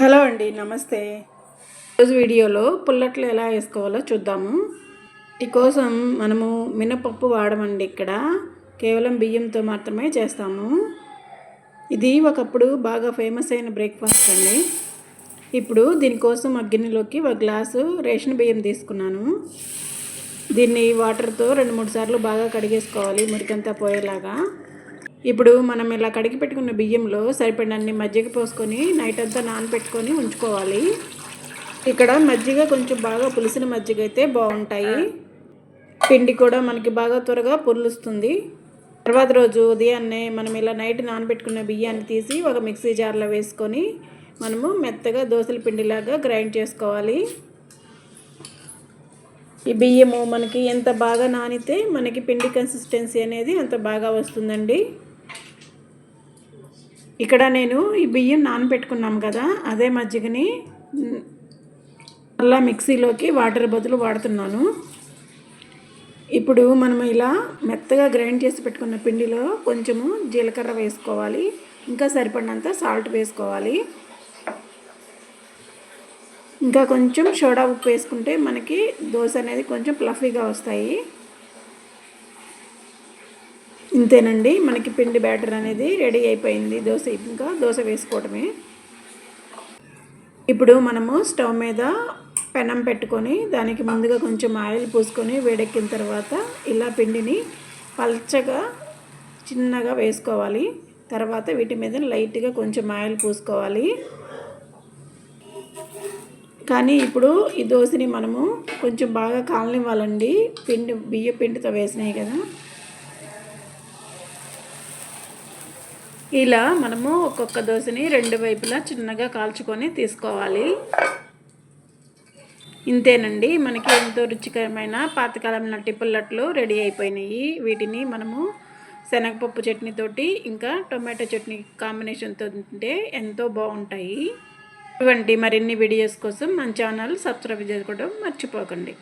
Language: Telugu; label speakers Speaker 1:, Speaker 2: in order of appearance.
Speaker 1: హలో అండి నమస్తే. ఈరోజు వీడియోలో పుల్లట్లు ఎలా వేసుకోవాలో చూద్దాము. ఈ కోసం మనము మినపప్పు వాడమండి ఇక్కడ. కేవలం బియ్యంతో మాత్రమే చేస్తాము. ఇది ఒకప్పుడు బాగా ఫేమస్ అయిన బ్రేక్ఫాస్ట్ అండి. ఇప్పుడు దీనికోసం అగ్గినలోకి ఒక గ్లాసు రేషన్ బియ్యం తీసుకున్నాను. దీన్ని వాటర్తో రెండు మూడు సార్లు బాగా కడిగేసుకోవాలి మురికంతా పోయేలాగా. ఇప్పుడు మనం ఇలా కడిగి పెట్టుకున్న బియ్యంలో సరిపడినన్ని మజ్జిగ పోసుకొని నైట్ అంతా నానబెట్టుకొని ఉంచుకోవాలి. ఇక్కడ మజ్జిగ కొంచెం బాగా పులిసిన మజ్జిగ అయితే బాగుంటాయి. పిండి కూడా మనకి బాగా త్వరగా పొర్లుస్తుంది తర్వాత రోజు ఉదయాన్నే మనం ఇలా నైట్ నానబెట్టుకున్న బియ్యాన్ని తీసి ఒక మిక్సీ జార్లో వేసుకొని మనము మెత్తగా దోశల పిండిలాగా గ్రైండ్ చేసుకోవాలి. ఈ బియ్యము మనకి ఎంత బాగా నానితే మనకి పిండి కన్సిస్టెన్సీ అనేది అంత బాగా వస్తుందండి. ఇక్కడ నేను ఈ బియ్యం నానబెట్టుకున్నాం కదా అదే మజ్జిగని అలా మిక్సీలోకి వాటర్ బదులు వాడుతున్నాను. ఇప్పుడు మనం ఇలా మెత్తగా గ్రైండ్ చేసి పెట్టుకున్న పిండిలో కొంచెము జీలకర్ర వేసుకోవాలి ఇంకా సరిపడినంత సాల్ట్ వేసుకోవాలి. ఇంకా కొంచెం సోడా ఉప్పు వేసుకుంటే మనకి దోశ అనేది కొంచెం ప్లఫీగా వస్తాయి. ఇంతేనండి. మనకి పిండి బ్యాటర్ అనేది రెడీ అయిపోయింది. దోశ ఇంకా దోశ వేసుకోవటమే. ఇప్పుడు మనము స్టవ్ మీద పెనం పెట్టుకొని దానికి ముందుగా కొంచెం ఆయిల్ పూసుకొని వేడెక్కిన తర్వాత ఇలా పిండిని పల్చగా చిన్నగా వేసుకోవాలి. తర్వాత వీటి మీద లైట్గా కొంచెం ఆయిల్ పూసుకోవాలి. కానీ ఇప్పుడు ఈ దోశని మనము కొంచెం బాగా కాలనివ్వాలండి. పిండి బియ్య పిండితో వేసినాయి కదా. ఇలా మనము ఒక్కొక్క దోశని రెండు వైపులా చిన్నగా కాల్చుకొని తీసుకోవాలి. ఇంతేనండి మనకి ఎంతో రుచికరమైన పాతకాలం నట్టి పుల్లట్లు రెడీ అయిపోయినాయి. వీటిని మనము శనగపప్పు చట్నీతోటి ఇంకా టొమాటో చట్నీ కాంబినేషన్తో తింటే ఎంతో బాగుంటాయి. ఇటువంటి మరిన్ని వీడియోస్ కోసం మన ఛానల్ సబ్స్క్రైబ్ చేసుకోవడం మర్చిపోకండి.